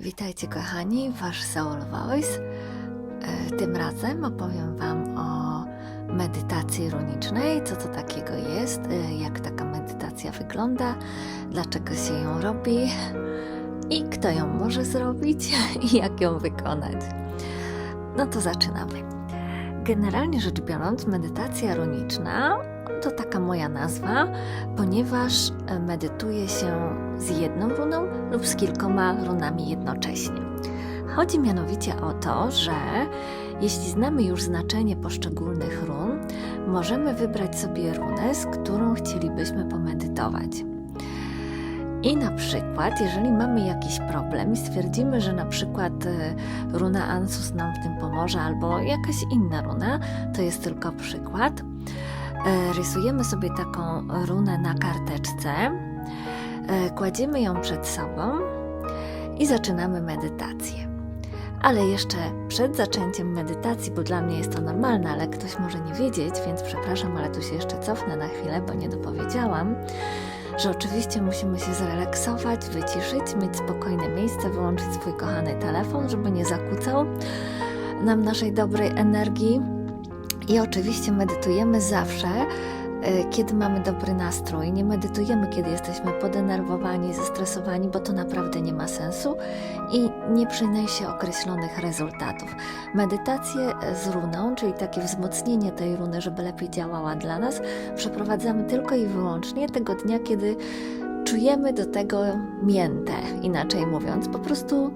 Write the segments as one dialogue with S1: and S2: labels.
S1: Witajcie kochani, Wasz Soul Voice. E, Tym razem opowiem Wam o medytacji runicznej, co to takiego jest, e, jak taka medytacja wygląda, dlaczego się ją robi i kto ją może zrobić i jak ją wykonać. No to zaczynamy. Generalnie rzecz biorąc, medytacja runiczna to taka moja nazwa, ponieważ e, medytuje się z jedną runą lub z kilkoma runami jednocześnie. Chodzi mianowicie o to, że jeśli znamy już znaczenie poszczególnych run, możemy wybrać sobie runę, z którą chcielibyśmy pomedytować. I na przykład, jeżeli mamy jakiś problem i stwierdzimy, że na przykład e, runa Ansus nam w tym pomoże, albo jakaś inna runa, to jest tylko przykład, rysujemy sobie taką runę na karteczce, e, kładziemy ją przed sobą i zaczynamy medytację. Ale jeszcze przed zaczęciem medytacji, bo dla mnie jest to normalne, ale ktoś może nie wiedzieć, więc przepraszam, ale tu się jeszcze cofnę na chwilę, bo nie dopowiedziałam że oczywiście musimy się zrelaksować, wyciszyć, mieć spokojne miejsce, wyłączyć swój kochany telefon, żeby nie zakłócał nam naszej dobrej energii. I oczywiście medytujemy zawsze, e, kiedy mamy dobry nastrój. Nie medytujemy, kiedy jesteśmy podenerwowani, zestresowani, bo to naprawdę nie ma sensu i nie przyniesie określonych rezultatów. Medytację z runą, czyli takie wzmocnienie tej runy, żeby lepiej działała dla nas, przeprowadzamy tylko i wyłącznie tego dnia, kiedy czujemy do tego miętę, inaczej mówiąc. Po prostu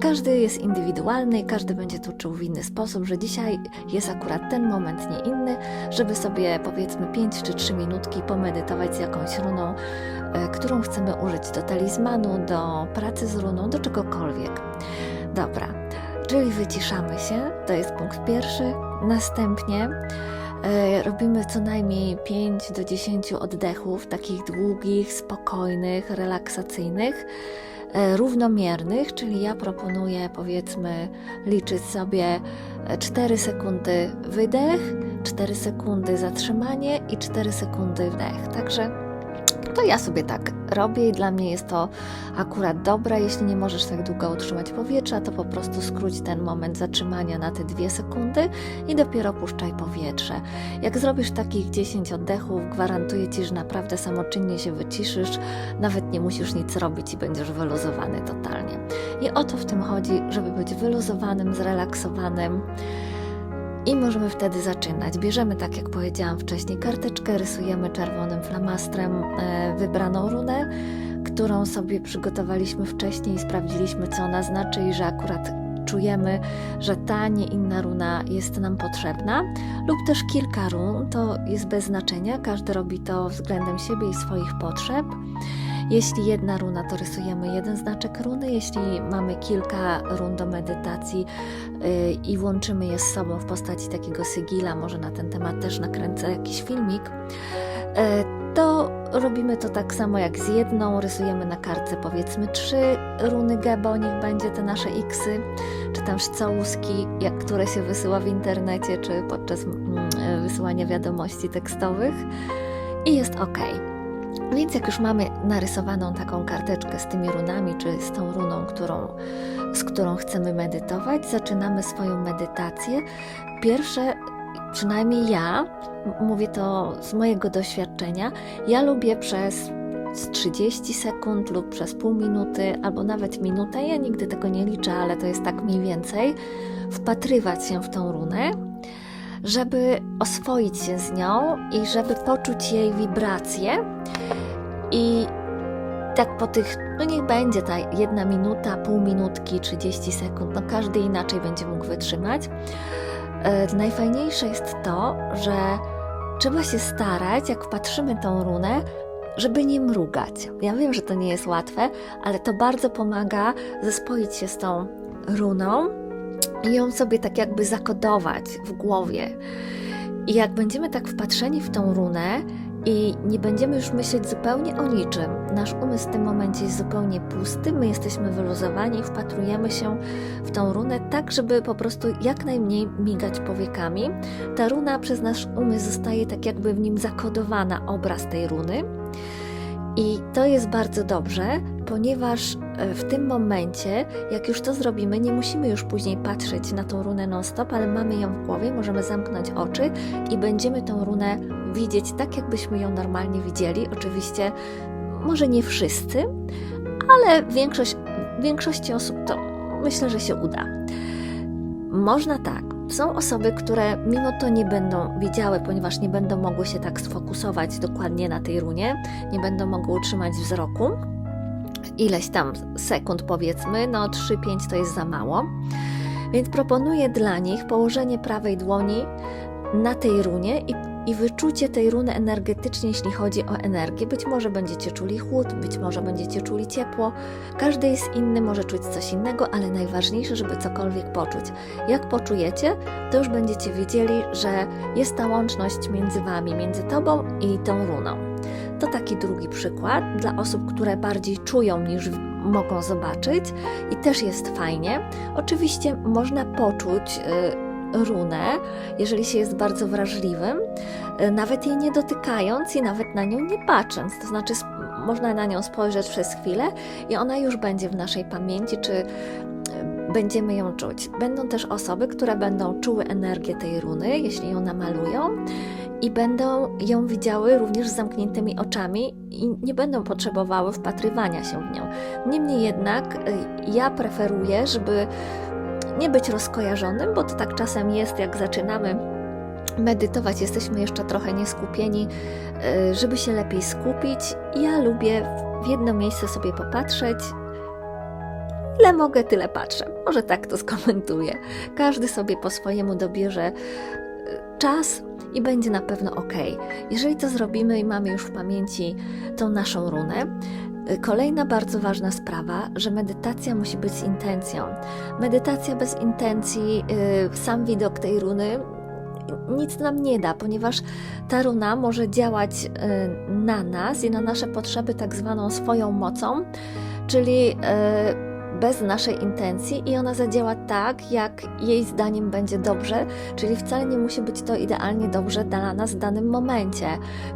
S1: każdy jest indywidualny i każdy będzie to czuł w inny sposób, że dzisiaj jest akurat ten moment, nie inny, żeby sobie powiedzmy 5 czy 3 minutki pomedytować z jakąś runą, e, którą chcemy użyć do talizmanu, do pracy z runą, do czegokolwiek. Dobra, czyli wyciszamy się, to jest punkt pierwszy. Następnie e, robimy co najmniej 5 do 10 oddechów, takich długich, spokojnych, relaksacyjnych równomiernych, czyli ja proponuję powiedzmy liczyć sobie 4 sekundy wydech, 4 sekundy zatrzymanie i 4 sekundy wdech. Także to ja sobie tak robię i dla mnie jest to akurat dobre. Jeśli nie możesz tak długo utrzymać powietrza, to po prostu skróć ten moment zatrzymania na te dwie sekundy i dopiero puszczaj powietrze. Jak zrobisz takich 10 oddechów, gwarantuję Ci, że naprawdę samoczynnie się wyciszysz, nawet nie musisz nic robić i będziesz wyluzowany totalnie. I o to w tym chodzi, żeby być wyluzowanym, zrelaksowanym. I możemy wtedy zaczynać. Bierzemy, tak jak powiedziałam wcześniej, karteczkę, rysujemy czerwonym flamastrem e, wybraną runę, którą sobie przygotowaliśmy wcześniej i sprawdziliśmy, co ona znaczy i że akurat czujemy, że ta, nie inna runa jest nam potrzebna, lub też kilka run, to jest bez znaczenia, każdy robi to względem siebie i swoich potrzeb. Jeśli jedna runa, to rysujemy jeden znaczek runy. Jeśli mamy kilka run do medytacji yy, i łączymy je z sobą w postaci takiego sygila, może na ten temat też nakręcę jakiś filmik, yy, to robimy to tak samo jak z jedną. Rysujemy na kartce powiedzmy trzy runy gebo, niech będzie te nasze xy, czy tam całuski, jak które się wysyła w internecie, czy podczas mm, wysyłania wiadomości tekstowych. I jest ok. Więc jak już mamy narysowaną taką karteczkę z tymi runami, czy z tą runą, którą, z którą chcemy medytować, zaczynamy swoją medytację. Pierwsze, przynajmniej ja, mówię to z mojego doświadczenia, ja lubię przez z 30 sekund lub przez pół minuty, albo nawet minutę, ja nigdy tego nie liczę, ale to jest tak mniej więcej, wpatrywać się w tą runę, żeby oswoić się z nią i żeby poczuć jej wibracje. I tak po tych, no niech będzie ta jedna minuta, pół minutki, 30 sekund, no każdy inaczej będzie mógł wytrzymać. E, najfajniejsze jest to, że trzeba się starać, jak wpatrzymy tą runę, żeby nie mrugać. Ja wiem, że to nie jest łatwe, ale to bardzo pomaga zespoić się z tą runą i ją sobie tak jakby zakodować w głowie. I jak będziemy tak wpatrzeni w tą runę i nie będziemy już myśleć zupełnie o niczym, nasz umysł w tym momencie jest zupełnie pusty, my jesteśmy wyluzowani i wpatrujemy się w tą runę tak, żeby po prostu jak najmniej migać powiekami. Ta runa przez nasz umysł zostaje tak jakby w nim zakodowana obraz tej runy. I to jest bardzo dobrze, ponieważ e, w tym momencie, jak już to zrobimy, nie musimy już później patrzeć na tą runę non-stop, ale mamy ją w głowie, możemy zamknąć oczy i będziemy tą runę widzieć tak, jakbyśmy ją normalnie widzieli. Oczywiście, może nie wszyscy, ale większość, większości osób to myślę, że się uda. Można tak. Są osoby, które mimo to nie będą widziały, ponieważ nie będą mogły się tak sfokusować dokładnie na tej runie, nie będą mogły utrzymać wzroku. Ileś tam sekund powiedzmy, no 3-5 to jest za mało. Więc proponuję dla nich położenie prawej dłoni na tej runie i, i wyczucie tej runy energetycznie, jeśli chodzi o energię. Być może będziecie czuli chłód, być może będziecie czuli ciepło. Każdy jest inny, może czuć coś innego, ale najważniejsze, żeby cokolwiek poczuć. Jak poczujecie, to już będziecie wiedzieli, że jest ta łączność między Wami, między Tobą i tą runą. To taki drugi przykład dla osób, które bardziej czują niż mogą zobaczyć i też jest fajnie. Oczywiście można poczuć y, runę, jeżeli się jest bardzo wrażliwym, y, nawet jej nie dotykając i nawet na nią nie patrząc. To znaczy, można na nią spojrzeć przez chwilę i ona już będzie w naszej pamięci, czy y, będziemy ją czuć. Będą też osoby, które będą czuły energię tej runy, jeśli ją namalują. I będą ją widziały również z zamkniętymi oczami i nie będą potrzebowały wpatrywania się w nią. Niemniej jednak y, ja preferuję, żeby nie być rozkojarzonym, bo to tak czasem jest, jak zaczynamy medytować, jesteśmy jeszcze trochę nieskupieni, y, żeby się lepiej skupić. Ja lubię w jedno miejsce sobie popatrzeć. Ile mogę, tyle patrzę. Może tak to skomentuję. Każdy sobie po swojemu dobierze y, czas i będzie na pewno ok. Jeżeli to zrobimy i mamy już w pamięci tą naszą runę, kolejna bardzo ważna sprawa, że medytacja musi być z intencją. Medytacja bez intencji, y, sam widok tej runy nic nam nie da, ponieważ ta runa może działać y, na nas i na nasze potrzeby tak zwaną swoją mocą, czyli y, bez naszej intencji i ona zadziała tak, jak jej zdaniem będzie dobrze, czyli wcale nie musi być to idealnie dobrze dla nas w danym momencie.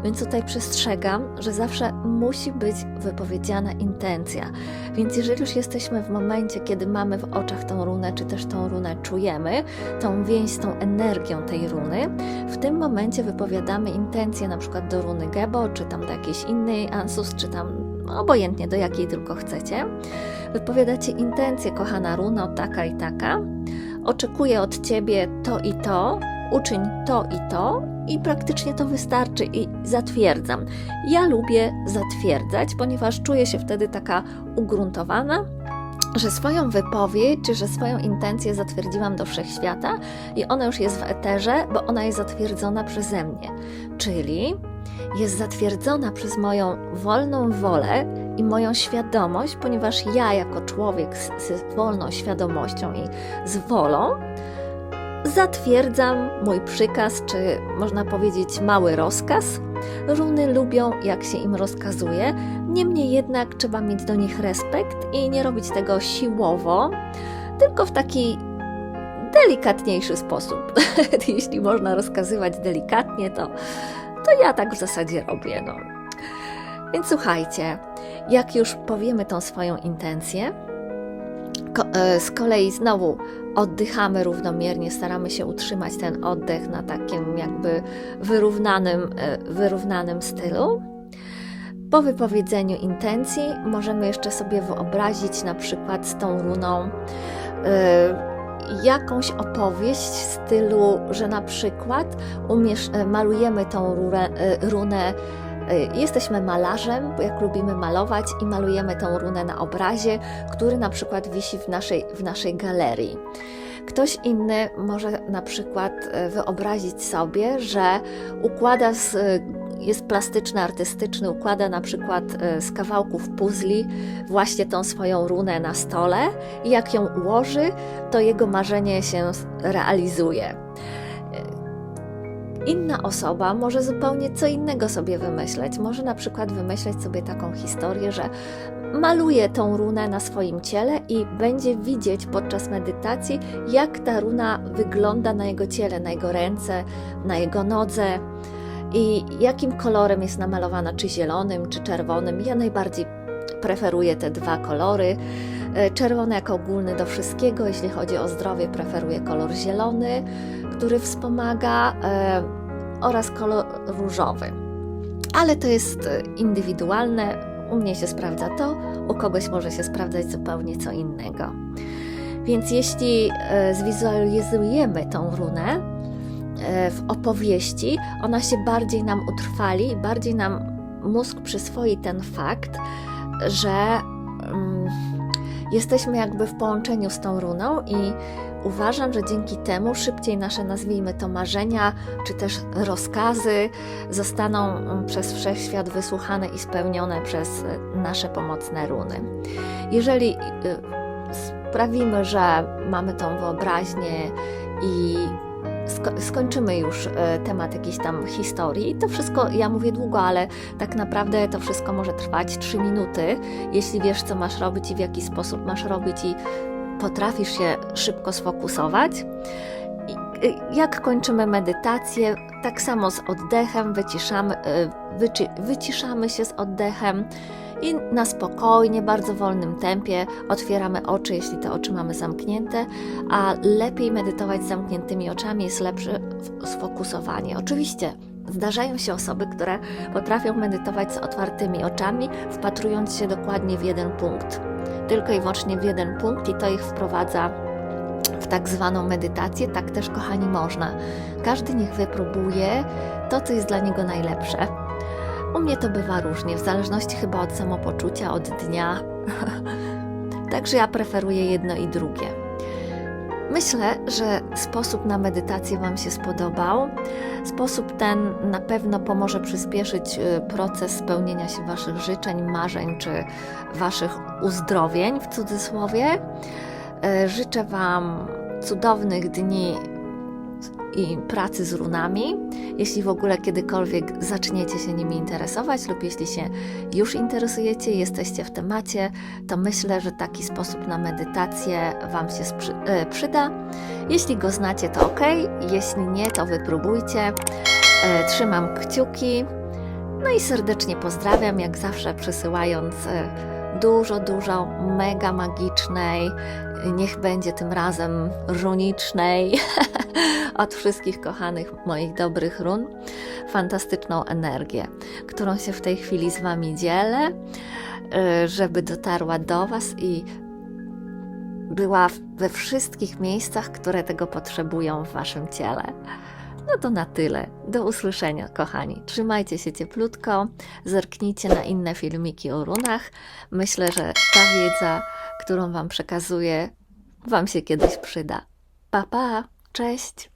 S1: Więc tutaj przestrzegam, że zawsze musi być wypowiedziana intencja. Więc jeżeli już jesteśmy w momencie, kiedy mamy w oczach tą runę, czy też tą runę czujemy, tą więź tą energią tej runy, w tym momencie wypowiadamy intencję na przykład do runy Gebo, czy tam do jakiejś innej Ansus, czy tam obojętnie do jakiej tylko chcecie. Wypowiadacie intencję, kochana runo, taka i taka. Oczekuję od ciebie to i to, uczyń to i to, i praktycznie to wystarczy i zatwierdzam. Ja lubię zatwierdzać, ponieważ czuję się wtedy taka ugruntowana, że swoją wypowiedź, czy że swoją intencję zatwierdziłam do wszechświata i ona już jest w eterze, bo ona jest zatwierdzona przeze mnie. Czyli jest zatwierdzona przez moją wolną wolę i moją świadomość, ponieważ ja, jako człowiek z, z wolną świadomością i z wolą, zatwierdzam mój przykaz, czy można powiedzieć mały rozkaz. Runy lubią, jak się im rozkazuje, niemniej jednak trzeba mieć do nich respekt i nie robić tego siłowo, tylko w taki delikatniejszy sposób. Jeśli można rozkazywać delikatnie, to, to ja tak w zasadzie robię. No. Więc słuchajcie, jak już powiemy tą swoją intencję, e, z kolei znowu oddychamy równomiernie, staramy się utrzymać ten oddech na takim jakby wyrównanym, e, wyrównanym stylu. Po wypowiedzeniu intencji możemy jeszcze sobie wyobrazić na przykład z tą runą e, jakąś opowieść w stylu, że na przykład e, malujemy tą rurę, e, runę Y, Jesteśmy malarzem, jak lubimy malować i malujemy tą runę na obrazie, który na przykład wisi w naszej, w naszej galerii. Ktoś inny może na przykład wyobrazić sobie, że układa z, jest plastyczny, artystyczny, układa na przykład z kawałków puzli właśnie tą swoją runę na stole i jak ją ułoży, to jego marzenie się realizuje inna osoba może zupełnie co innego sobie wymyśleć. Może na przykład wymyśleć sobie taką historię, że maluje tą runę na swoim ciele i będzie widzieć podczas medytacji, jak ta runa wygląda na jego ciele, na jego ręce, na jego nodze. I jakim kolorem jest namalowana, czy zielonym, czy czerwonym. Ja najbardziej preferuję te dwa kolory. E, Czerwony jako ogólny do wszystkiego, jeśli chodzi o zdrowie, preferuję kolor zielony, który wspomaga, e, oraz kolor różowy. Ale to jest e, indywidualne. U mnie się sprawdza to, u kogoś może się sprawdzać zupełnie co innego. Więc jeśli zwizualizujemy tą runę w opowieści, ona się bardziej nam utrwali, bardziej nam mózg przyswoi ten fakt, że mm, jesteśmy jakby w połączeniu z tą runą i uważam, że dzięki temu szybciej nasze, nazwijmy to, marzenia czy też rozkazy zostaną mm, przez wszechświat wysłuchane i spełnione przez e, nasze pomocne runy. Jeżeli y, sprawimy, że mamy tą wyobraźnię i sko- skończymy już e, temat jakiejś tam historii. To wszystko, ja mówię długo, ale tak naprawdę to wszystko może trwać 3 minuty, jeśli wiesz, co masz robić i w jaki sposób masz robić i potrafisz się szybko sfokusować. Y, Jak kończymy medytację, tak samo z oddechem wyciszamy, y, wyci, wyciszamy się z oddechem i na spokojnie, bardzo wolnym tempie otwieramy oczy, jeśli te oczy mamy zamknięte, a lepiej medytować z zamkniętymi oczami jest lepsze sfokusowanie. Oczywiście zdarzają się osoby, które potrafią medytować z otwartymi oczami, wpatrując się dokładnie w jeden punkt. Tylko i wyłącznie w jeden punkt i to ich wprowadza w tak zwaną medytację. Tak też, kochani, można. Każdy niech wypróbuje to, co jest dla niego najlepsze. U mnie to bywa różnie, w zależności chyba od samopoczucia, od dnia. Także ja preferuję jedno i drugie. Myślę, że sposób na medytację Wam się spodobał. Sposób ten na pewno pomoże przyspieszyć y, proces spełnienia się Waszych życzeń, marzeń czy Waszych uzdrowień w cudzysłowie. E, Życzę Wam cudownych dni i pracy z runami. Jeśli w ogóle kiedykolwiek zaczniecie się nimi interesować, lub jeśli się już interesujecie i jesteście w temacie, to myślę, że taki sposób na medytację Wam się e, przyda. Jeśli go znacie, to ok, jeśli nie, to wypróbujcie. E, Trzymam kciuki. No i serdecznie pozdrawiam, jak zawsze przysyłając e, dużo, dużo mega magicznej, niech będzie tym razem runicznej od wszystkich kochanych moich dobrych run, fantastyczną energię, którą się w tej chwili z Wami dzielę, y, żeby dotarła do Was i była we wszystkich miejscach, które tego potrzebują w Waszym ciele. No to na tyle. Do usłyszenia, kochani. Trzymajcie się cieplutko, zerknijcie na inne filmiki o runach. Myślę, że ta wiedza, którą Wam przekazuję, Wam się kiedyś przyda. Pa, pa, cześć!